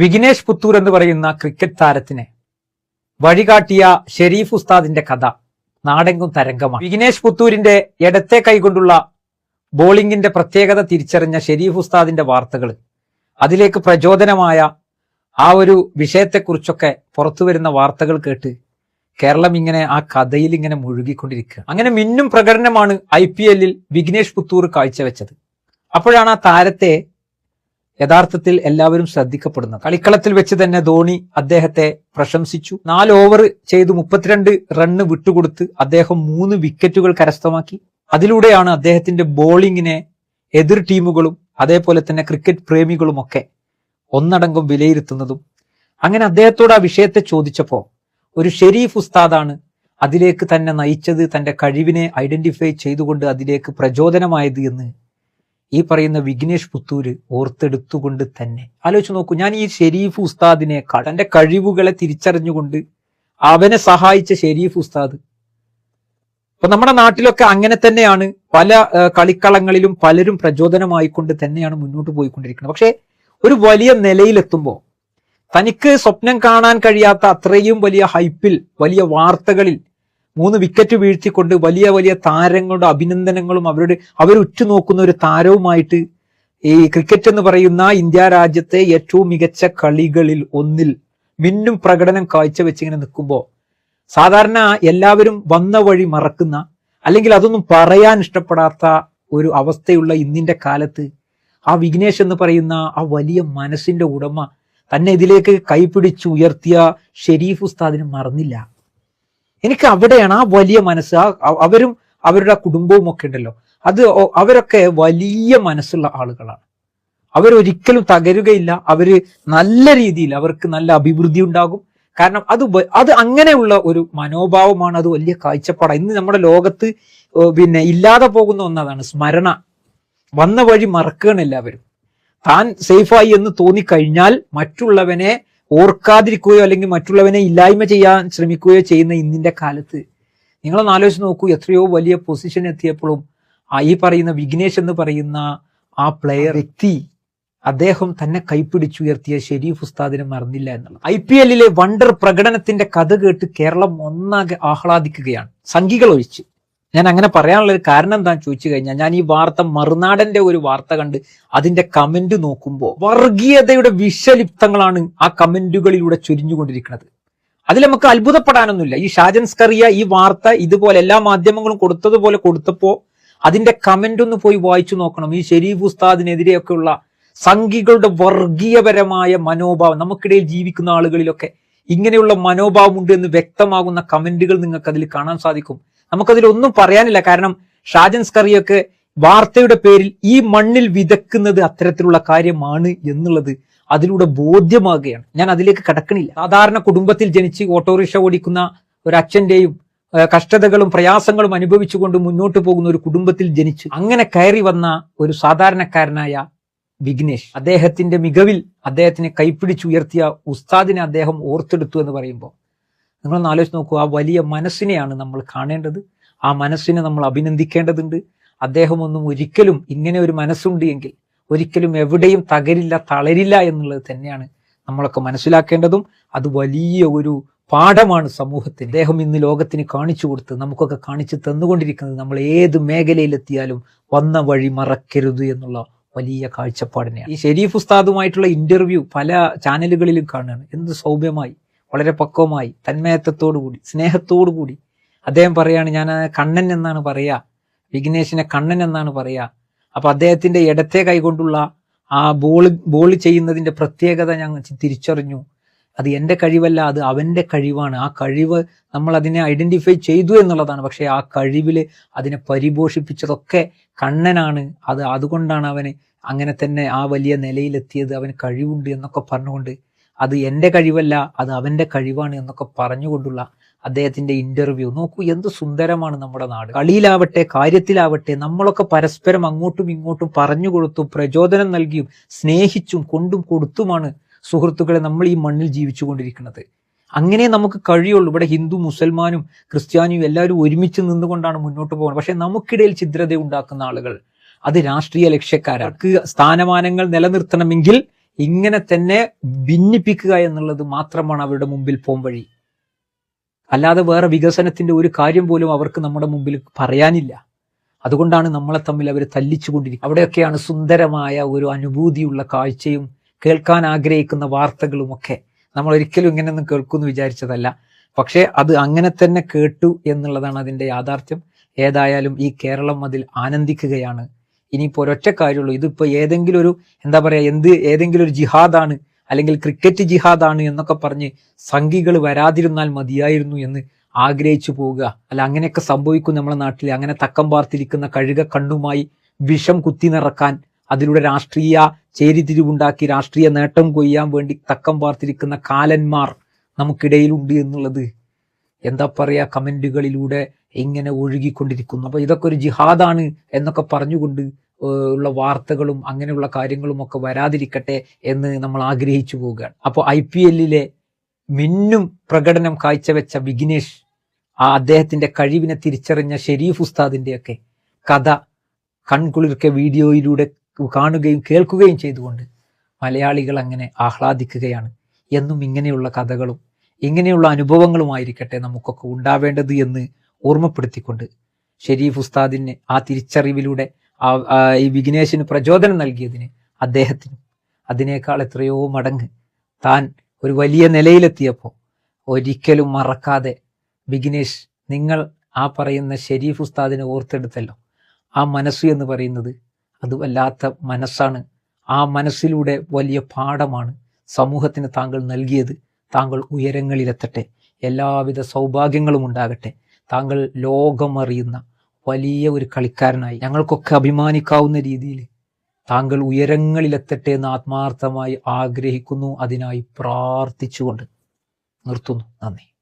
വിഘ്നേഷ് പുത്തൂർ എന്ന് പറയുന്ന ക്രിക്കറ്റ് താരത്തിനെ വഴികാട്ടിയ ഷെരീഫ് ഉസ്താദിന്റെ കഥ നാടെങ്കും തരംഗമാണ്. വിഘ്നേഷ് പുത്തൂരിന്റെ ഇടത്തെ കൈകൊണ്ടുള്ള ബോളിംഗിന്റെ പ്രത്യേകത തിരിച്ചറിഞ്ഞ ഷെരീഫ് ഉസ്താദിന്റെ വാർത്തകൾ അതിലേക്ക് പ്രചോദനമായ ആ ഒരു വിഷയത്തെക്കുറിച്ചൊക്കെ പുറത്തു വരുന്ന വാർത്തകൾ കേട്ട് കേരളം ഇങ്ങനെ ആ കഥയിൽ ഇങ്ങനെ മുഴുകിക്കൊണ്ടിരിക്കുക അങ്ങനെ മിന്നും പ്രകടനമാണ് ഐ പി എല്ലിൽ വിഘ്നേഷ് പുത്തൂർ കാഴ്ചവെച്ചത്. അപ്പോഴാണ് ആ താരത്തെ യഥാർത്ഥത്തിൽ എല്ലാവരും ശ്രദ്ധിക്കപ്പെടുന്നത്. കളിക്കളത്തിൽ വെച്ച് തന്നെ ധോണി അദ്ദേഹത്തെ പ്രശംസിച്ചു. നാല് ഓവർ ചെയ്ത് മുപ്പത്തിരണ്ട് റണ്ണ് വിട്ടുകൊടുത്ത് അദ്ദേഹം മൂന്ന് വിക്കറ്റുകൾ കരസ്ഥമാക്കി. അതിലൂടെയാണ് അദ്ദേഹത്തിന്റെ ബോളിങ്ങിനെ എതിർ ടീമുകളും അതേപോലെ തന്നെ ക്രിക്കറ്റ് പ്രേമികളുമൊക്കെ ഒന്നടങ്കം വിലയിരുത്തുന്നതും. അങ്ങനെ അദ്ദേഹത്തോട് ആ വിഷയത്തെ ചോദിച്ചപ്പോ ഒരു ഷെരീഫ് ഉസ്താദാണ് അതിലേക്ക് തന്നെ നയിച്ചത് തന്റെ കഴിവിനെ ഐഡന്റിഫൈ ചെയ്തുകൊണ്ട് അതിലേക്ക് പ്രചോദനമായത് എന്ന് ഈ പറയുന്ന വിഘ്നേഷ് പുത്തൂര് ഓർത്തെടുത്തുകൊണ്ട് തന്നെ. ആലോചിച്ച് നോക്കൂ ഞാൻ ഈ ഷെരീഫ് ഉസ്താദിനേക്കാൾ തന്റെ കഴിവുകളെ തിരിച്ചറിഞ്ഞുകൊണ്ട് അവനെ സഹായിച്ച ഷെരീഫ് ഉസ്താദ്. ഇപ്പൊ നമ്മുടെ നാട്ടിലൊക്കെ അങ്ങനെ തന്നെയാണ്. പല കളിക്കളങ്ങളിലും പലരും പ്രചോദനമായിക്കൊണ്ട് തന്നെയാണ് മുന്നോട്ട് പോയിക്കൊണ്ടിരിക്കുന്നത്. പക്ഷെ ഒരു വലിയ നിലയിലെത്തുമ്പോൾ തനിക്ക് സ്വപ്നം കാണാൻ കഴിയാത്ത അത്രയും വലിയ ഹൈപ്പിൽ വലിയ വാർത്തകളിൽ മൂന്ന് വിക്കറ്റ് വീഴ്ത്തിക്കൊണ്ട് വലിയ വലിയ താരങ്ങളുടെ അഭിനന്ദനങ്ങളും അവരുടെ ഉറ്റുനോക്കുന്ന ഒരു താരവുമായിട്ട് ഈ ക്രിക്കറ്റ് എന്ന് പറയുന്ന ഇന്ത്യ രാജ്യത്തെ ഏറ്റവും മികച്ച കളികളിൽ ഒന്നിൽ മിന്നും പ്രകടനം കാഴ്ചവെച്ച് ഇങ്ങനെ നിൽക്കുമ്പോൾ സാധാരണ എല്ലാവരും വന്ന വഴി മറക്കുന്ന അല്ലെങ്കിൽ അതൊന്നും പറയാൻ ഇഷ്ടപ്പെടാത്ത ഒരു അവസ്ഥയുള്ള ഇന്നിന്റെ കാലത്ത് ആ വിഘ്നേഷ് എന്ന് പറയുന്ന ആ വലിയ മനസ്സിന്റെ ഉടമ തന്നെ ഇതിലേക്ക് കൈപിടിച്ചുയർത്തിയ ഷെരീഫ് ഉസ്താദിനെ മറന്നില്ല. എനിക്ക് അവിടെയാണ് ആ വലിയ മനസ്സ് ആ അവരും അവരുടെ കുടുംബവും ഒക്കെ ഉണ്ടല്ലോ. അത് അവരൊക്കെ വലിയ മനസ്സുള്ള ആളുകളാണ്. അവരൊരിക്കലും തകരുകയില്ല. അവർ നല്ല രീതിയിൽ അവർക്ക് നല്ല അഭിവൃദ്ധി ഉണ്ടാകും. കാരണം അത് അത് അങ്ങനെയുള്ള ഒരു മനോഭാവമാണ് അത് വലിയ കാഴ്ചപ്പാടാണ് ഇന്ന് നമ്മുടെ ലോകത്ത് പിന്നെ ഇല്ലാതെ പോകുന്ന ഒന്നതാണ് സ്മരണ. വന്ന വഴി മറക്കുകയാണ് എല്ലാവരും. താൻ സേഫായി എന്ന് തോന്നിക്കഴിഞ്ഞാൽ മറ്റുള്ളവനെ ഓർക്കാതിരിക്കുകയോ അല്ലെങ്കിൽ മറ്റുള്ളവനെ ഇല്ലായ്മ ചെയ്യാൻ ശ്രമിക്കുകയോ ചെയ്യുന്ന ഇന്നിന്റെ കാലത്ത് നിങ്ങളൊന്ന് ആലോചിച്ച് നോക്കൂ എത്രയോ വലിയ പൊസിഷൻ എത്തിയപ്പോഴും ആ ഈ പറയുന്ന വിഘ്നേഷ് എന്ന് പറയുന്ന ആ പ്ലെയർ വ്യക്തി അദ്ദേഹം തന്നെ കൈപ്പിടിച്ചുയർത്തിയ ഷെരീഫ് ഉസ്താദിനെ മറന്നില്ല എന്നുള്ളത്. ഐ പി എല്ലിലെ വണ്ടർ പ്രകടനത്തിന്റെ കഥ കേട്ട് കേരളം ഒന്നാകെ ആഹ്ലാദിക്കുകയാണ്. സംഖികൾ ഒഴിച്ച്. ഞാൻ അങ്ങനെ പറയാനുള്ള ഒരു കാരണം എന്താണെന്ന് ചോദിച്ചു കഴിഞ്ഞാൽ ഞാൻ ഈ വാർത്ത മറുനാടന്റെ ഒരു വാർത്ത കണ്ട് അതിന്റെ കമന്റ് നോക്കുമ്പോൾ വർഗീയതയുടെ വിഷലിപ്തങ്ങളാണ് ആ കമന്റുകളിലൂടെ ചൊരിഞ്ഞുകൊണ്ടിരിക്കുന്നത്. അതിൽ നമുക്ക് അത്ഭുതപ്പെടാനൊന്നുമില്ല. ഈ ഷാജൻ സ്കറിയ ഈ വാർത്ത ഇതുപോലെ എല്ലാ മാധ്യമങ്ങളും കൊടുത്തതുപോലെ കൊടുത്തപ്പോ അതിന്റെ കമന്റ് ഒന്ന് പോയി വായിച്ചു നോക്കണം. ഈ ഷെരീഫ് ഉസ്താദിനെതിരെയൊക്കെയുള്ള സംഘികളുടെ വർഗീയപരമായ മനോഭാവം നമുക്കിടയിൽ ജീവിക്കുന്ന ആളുകളിലൊക്കെ ഇങ്ങനെയുള്ള മനോഭാവമുണ്ട് എന്ന് വ്യക്തമാകുന്ന കമന്റുകൾ നിങ്ങൾക്ക് അതിൽ കാണാൻ സാധിക്കും. നമുക്കതിൽ ഒന്നും പറയാനില്ല. കാരണം ഷാജൻ സ്കറിയൊക്കെ വാർത്തയുടെ പേരിൽ ഈ മണ്ണിൽ വിതക്കുന്നത് അത്തരത്തിലുള്ള കാര്യമാണ് എന്നുള്ളത് അതിലൂടെ ബോധ്യമാകുകയാണ്. ഞാൻ അതിലേക്ക് കടക്കണില്ല. സാധാരണ കുടുംബത്തിൽ ജനിച്ച് ഓട്ടോറിക്ഷ ഓടിക്കുന്ന ഒരു അച്ഛന്റെയും കഷ്ടതകളും പ്രയാസങ്ങളും അനുഭവിച്ചുകൊണ്ട് മുന്നോട്ട് പോകുന്ന ഒരു കുടുംബത്തിൽ ജനിച്ച് അങ്ങനെ കയറി വന്ന ഒരു സാധാരണക്കാരനായ വിഘ്നേഷ് അദ്ദേഹത്തിന്റെ മികവിൽ അദ്ദേഹത്തിനെ കൈപ്പിടിച്ചുയർത്തിയ ഉസ്താദിനെ അദ്ദേഹം ഓർത്തെടുത്തു എന്ന് പറയുമ്പോൾ നിങ്ങളൊന്ന് ആലോചിച്ച് നോക്കൂ ആ വലിയ മനസ്സിനെയാണ് നമ്മൾ കാണേണ്ടത്. ആ മനസ്സിനെ നമ്മൾ അഭിനന്ദിക്കേണ്ടതുണ്ട്. അദ്ദേഹം ഒന്നും ഒരിക്കലും ഇങ്ങനെ ഒരു മനസ്സുണ്ട് എങ്കിൽ ഒരിക്കലും എവിടെയും തകരില്ല തളരില്ല എന്നുള്ളത് തന്നെയാണ് നമ്മളൊക്കെ മനസ്സിലാക്കേണ്ടതും. അത് വലിയ ഒരു പാഠമാണ് സമൂഹത്തിന് അദ്ദേഹം ഇന്ന് ലോകത്തിന് കാണിച്ചു കൊടുത്ത് നമുക്കൊക്കെ കാണിച്ചു തന്നുകൊണ്ടിരിക്കുന്നത് നമ്മൾ ഏത് മേഖലയിലെത്തിയാലും വന്ന വഴി മറക്കരുത് എന്നുള്ള വലിയ കാഴ്ചപ്പാടിനെയാണ്. ഈ ഷെരീഫ് ഉസ്താദുമായിട്ടുള്ള ഇന്റർവ്യൂ പല ചാനലുകളിലും കാണുകയാണ്. എന്ത് സൗമ്യമായി. വളരെ പക്വമായി തന്മയത്വത്തോടു കൂടി സ്നേഹത്തോടു കൂടി അദ്ദേഹം പറയാണ് ഞാൻ കണ്ണൻ എന്നാണ് പറയാ വിഘ്നേഷിനെ കണ്ണൻ എന്നാണ് പറയാ. അപ്പൊ അദ്ദേഹത്തിന്റെ ഇടത്തെ കൈകൊണ്ടുള്ള ആ ബോൾ ബോൾ ചെയ്യുന്നതിന്റെ പ്രത്യേകത ഞങ്ങൾ തിരിച്ചറിഞ്ഞു. അത് എന്റെ കഴിവല്ല അത് അവന്റെ കഴിവാണ്. ആ കഴിവ് നമ്മൾ അതിനെ ഐഡന്റിഫൈ ചെയ്തു എന്നുള്ളതാണ്. പക്ഷേ ആ കഴിവിൽ അതിനെ പരിപോഷിപ്പിച്ചതൊക്കെ കണ്ണനാണ്. അത് അതുകൊണ്ടാണ് അവന് അങ്ങനെ തന്നെ ആ വലിയ നിലയിലെത്തിയത്. അവന് കഴിവുണ്ട് എന്നൊക്കെ പറഞ്ഞുകൊണ്ട് അത് എന്റെ കഴിവല്ല അത് അവന്റെ കഴിവാണ് എന്നൊക്കെ പറഞ്ഞുകൊണ്ടുള്ള അദ്ദേഹത്തിന്റെ ഇന്റർവ്യൂ നോക്കൂ എന്ത് സുന്ദരമാണ് നമ്മുടെ നാട്. കളിയിലാവട്ടെ കാര്യത്തിലാവട്ടെ നമ്മളൊക്കെ പരസ്പരം അങ്ങോട്ടും ഇങ്ങോട്ടും പറഞ്ഞു കൊടുത്തും പ്രചോദനം നൽകിയും സ്നേഹിച്ചും കൊണ്ടും കൊടുത്തുമാണ് സുഹൃത്തുക്കളെ നമ്മൾ ഈ മണ്ണിൽ ജീവിച്ചു കൊണ്ടിരിക്കുന്നത് അങ്ങനെ നമുക്ക് കഴിയുള്ളൂ. ഇവിടെ ഹിന്ദു മുസൽമാനും ക്രിസ്ത്യാനിയും എല്ലാവരും ഒരുമിച്ച് നിന്നുകൊണ്ടാണ് മുന്നോട്ട് പോകുന്നത്. പക്ഷെ നമുക്കിടയിൽ ചിദ്രത ഉണ്ടാക്കുന്ന ആളുകൾ അത് രാഷ്ട്രീയ ലക്ഷ്യക്കാരാണ്. സ്ഥാനമാനങ്ങൾ നിലനിർത്തണമെങ്കിൽ ഇങ്ങനെ തന്നെ ഭിന്നിപ്പിക്കുക എന്നുള്ളത് മാത്രമാണ് അവരുടെ മുമ്പിൽ പോംവഴി അല്ലാതെ വേറെ വികസനത്തിന്റെ ഒരു കാര്യം പോലും അവർക്ക് നമ്മുടെ മുമ്പിൽ പറയാനില്ല. അതുകൊണ്ടാണ് നമ്മളെ തമ്മിൽ അവർ തല്ലിച്ചുകൊണ്ടിരിക്കുന്നത് അവിടെയൊക്കെയാണ് സുന്ദരമായ ഒരു അനുഭൂതിയുള്ള കാഴ്ചയും കേൾക്കാൻ ആഗ്രഹിക്കുന്ന വാർത്തകളും ഒക്കെ നമ്മൾ ഒരിക്കലും ഇങ്ങനെയൊന്നും കേൾക്കുമെന്ന് വിചാരിച്ചതല്ല. പക്ഷേ അത് അങ്ങനെ തന്നെ കേട്ടു എന്നുള്ളതാണ് അതിന്റെ യാഥാർത്ഥ്യം. ഏതായാലും ഈ കേരളം അതിൽ ആനന്ദിക്കുകയാണ്. ഇനിയിപ്പോ ഒരൊറ്റ കാര്യമുള്ളൂ. ഇതിപ്പോ ഏതെങ്കിലും ഒരു എന്താ പറയാ എന്ത് ഏതെങ്കിലും ഒരു ജിഹാദാണ് അല്ലെങ്കിൽ ക്രിക്കറ്റ് ജിഹാദാണ് എന്നൊക്കെ പറഞ്ഞ് സംഘികൾ വരാതിരുന്നാൽ മതിയായിരുന്നു എന്ന് ആഗ്രഹിച്ചു പോവുക. അല്ല അങ്ങനെയൊക്കെ സംഭവിക്കും നമ്മുടെ നാട്ടിൽ. അങ്ങനെ തക്കം പാർത്തിരിക്കുന്ന കഴുക കണ്ണുമായി വിഷം കുത്തി നിറക്കാൻ അതിലൂടെ രാഷ്ട്രീയ ചേരിതിരിവുണ്ടാക്കി രാഷ്ട്രീയ നേട്ടം കൊയ്യാൻ വേണ്ടി തക്കം പാർത്തിരിക്കുന്ന കാലന്മാർ നമുക്കിടയിലുണ്ട് എന്നുള്ളത് എന്താ പറയാ കമന്റുകളിലൂടെ ഇങ്ങനെ ഒഴുകിക്കൊണ്ടിരിക്കുന്നു. അപ്പോൾ ഇതൊക്കെ ഒരു ജിഹാദാണ് എന്നൊക്കെ പറഞ്ഞുകൊണ്ട് ഉള്ള വാർത്തകളും അങ്ങനെയുള്ള കാര്യങ്ങളും ഒക്കെ വരാതിരിക്കട്ടെ എന്ന് നമ്മൾ ആഗ്രഹിച്ചു പോവുകയാണ്. അപ്പോൾ ഐ പി എല്ലിലെ മിന്നും പ്രകടനം കാഴ്ചവെച്ച വിഘ്നേഷ് ആ അദ്ദേഹത്തിന്റെ കഴിവിനെ തിരിച്ചറിഞ്ഞ ഷെരീഫ് ഉസ്താദിന്റെയൊക്കെ കഥ കൺകുളിർക്കെ വീഡിയോയിലൂടെ കാണുകയും കേൾക്കുകയും ചെയ്തുകൊണ്ട് മലയാളികൾ അങ്ങനെ ആഹ്ലാദിക്കുകയാണ്. എന്നും ഇങ്ങനെയുള്ള കഥകളും ഇങ്ങനെയുള്ള അനുഭവങ്ങളുമായിരിക്കട്ടെ നമുക്കൊക്കെ ഉണ്ടാവേണ്ടത് എന്ന് ഓർമ്മപ്പെടുത്തിക്കൊണ്ട് ഷെരീഫ് ഉസ്താദിന് ആ തിരിച്ചറിവിലൂടെ ഈ വിഘ്നേഷിന് പ്രചോദനം നൽകിയതിന് അദ്ദേഹത്തിന് അതിനേക്കാൾ എത്രയോ മടങ്ങ് താൻ ഒരു വലിയ നിലയിലെത്തിയപ്പോൾ ഒരിക്കലും മറക്കാതെ വിഘ്നേഷ് നിങ്ങൾ ആ പറയുന്ന ഷെരീഫ് ഉസ്താദിനെ ഓർത്തെടുത്തല്ലോ. ആ മനസ്സ് എന്ന് പറയുന്നത് അത് വല്ലാത്ത മനസ്സാണ്. ആ മനസ്സിലൂടെ വലിയ പാഠമാണ് സമൂഹത്തിന് താങ്കൾ നൽകിയത്. താങ്കൾ ഉയരങ്ങളിലെത്തട്ടെ. എല്ലാവിധ സൗഭാഗ്യങ്ങളും ഉണ്ടാകട്ടെ. താങ്കൾ ലോകമറിയുന്ന വലിയ ഒരു കളിക്കാരനായി. ഞങ്ങൾക്കൊക്കെ അഭിമാനിക്കാവുന്ന രീതിയിൽ താങ്കൾ ഉയരങ്ങളിലെത്തട്ടെ എന്ന് ആത്മാർത്ഥമായി ആഗ്രഹിക്കുന്നു. അതിനായി പ്രാർത്ഥിച്ചുകൊണ്ട് നിർത്തുന്നു. നന്ദി.